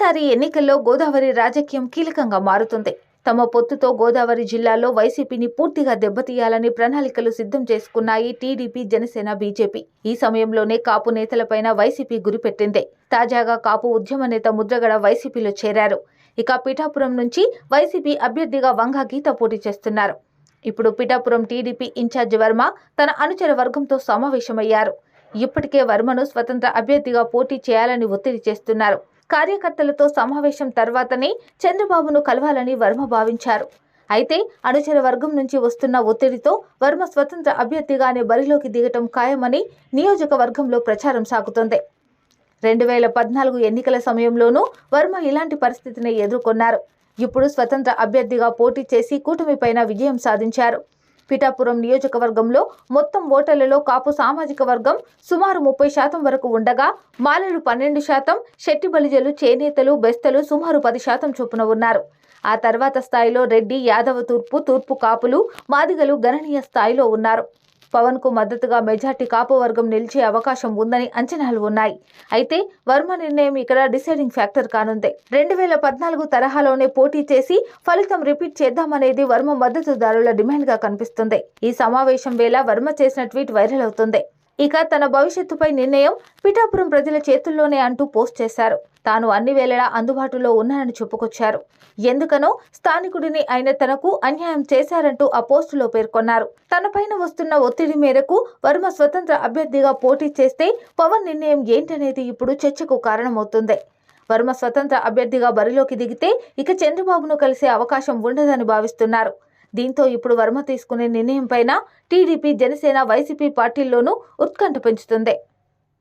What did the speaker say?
ఈసారి ఎన్నికల్లో గోదావరి రాజకీయం కీలకంగా మారుతుంది. తమ పొత్తుతో గోదావరి జిల్లాలో వైసీపీని పూర్తిగా దెబ్బతీయాలని ప్రణాళికలు సిద్ధం చేసుకున్నాయి టీడీపీ జనసేన బీజేపీ. ఈ సమయంలోనే కాపు నేతలపైన వైసీపీ గురిపెట్టింది. తాజాగా కాపు ఉద్యమ నేత ముద్రగడ వైసీపీలో చేరారు. ఇక పిఠాపురం నుంచి వైసీపీ అభ్యర్థిగా వంగా గీత పోటీ చేస్తున్నారు. ఇప్పుడు పిఠాపురం టీడీపీ ఇన్ఛార్జ్ వర్మ తన అనుచర వర్గంతో సమావేశమయ్యారు. ఇప్పటికే వర్మను స్వతంత్ర అభ్యర్థిగా పోటీ చేయాలని ఒత్తిడి చేస్తున్నారు. కార్యకర్తలతో సమావేశం తర్వాతనే చంద్రబాబును కలవాలని వర్మ భావించారు. అయితే అనుచర వర్గం నుంచి వస్తున్న ఒత్తిడితో వర్మ స్వతంత్ర అభ్యర్థిగానే బరిలోకి దిగటం ఖాయమని నియోజకవర్గంలో ప్రచారం సాగుతోంది. రెండు వేల పద్నాలుగు ఎన్నికల సమయంలోనూ వర్మ ఇలాంటి పరిస్థితిని ఎదుర్కొన్నారు. ఇప్పుడు స్వతంత్ర అభ్యర్థిగా పోటీ చేసి కూటమిపైన విజయం సాధించారు. పిఠాపురం నియోజకవర్గంలో మొత్తం ఓటర్లలో కాపు సామాజిక వర్గం సుమారు ముప్పై శాతం వరకు ఉండగా మాలలు పన్నెండు శాతం శెట్టి బలిజలు చేనేతలు బెస్తలు సుమారు పది శాతం చొప్పున ఉన్నారు. ఆ తర్వాత స్థాయిలో రెడ్డి యాదవ తూర్పు తూర్పు కాపులు మాదిగలు గణనీయ స్థాయిలో ఉన్నారు. పవన్కు మద్దతుగా మెజార్టీ కాపు వర్గం నిలిచే అవకాశం ఉందని అంచనాలు ఉన్నాయి. అయితే వర్మ నిర్ణయం ఇక్కడ డిసైడింగ్ ఫ్యాక్టర్ కానుంది. రెండు వేల పద్నాలుగు తరహాలోనే పోటీ చేసి ఫలితం రిపీట్ చేద్దామనేది వర్మ మద్దతుదారుల డిమాండ్గా కనిపిస్తుంది. ఈ సమావేశం వేళ వర్మ చేసిన ట్వీట్ వైరల్ అవుతుంది. ఇక తన భవిష్యత్తుపై నిర్ణయం పిఠాపురం ప్రజల చేతుల్లోనే అంటూ పోస్ట్ చేశారు. తాను అన్ని వేళలా అందుబాటులో ఉన్నానని చెప్పుకొచ్చారు. ఎందుకనో స్థానికుడిని అయిన తనకు అన్యాయం చేశారంటూ ఆ పోస్టులో పేర్కొన్నారు. తనపైన వస్తున్న ఒత్తిడి మేరకు వర్మ స్వతంత్ర అభ్యర్థిగా పోటీ చేస్తే పవన్ నిర్ణయం ఏంటనేది ఇప్పుడు చర్చకు కారణమవుతుంది. వర్మ స్వతంత్ర అభ్యర్థిగా బరిలోకి దిగితే ఇక చంద్రబాబును కలిసే అవకాశం ఉండదని భావిస్తున్నారు. దీంతో ఇప్పుడు వర్మ తీసుకునే నిర్ణయం పైన టీడీపీ జనసేన వైసీపీ పార్టీల్లోనూ ఉత్కంఠ పెంచుతుంది.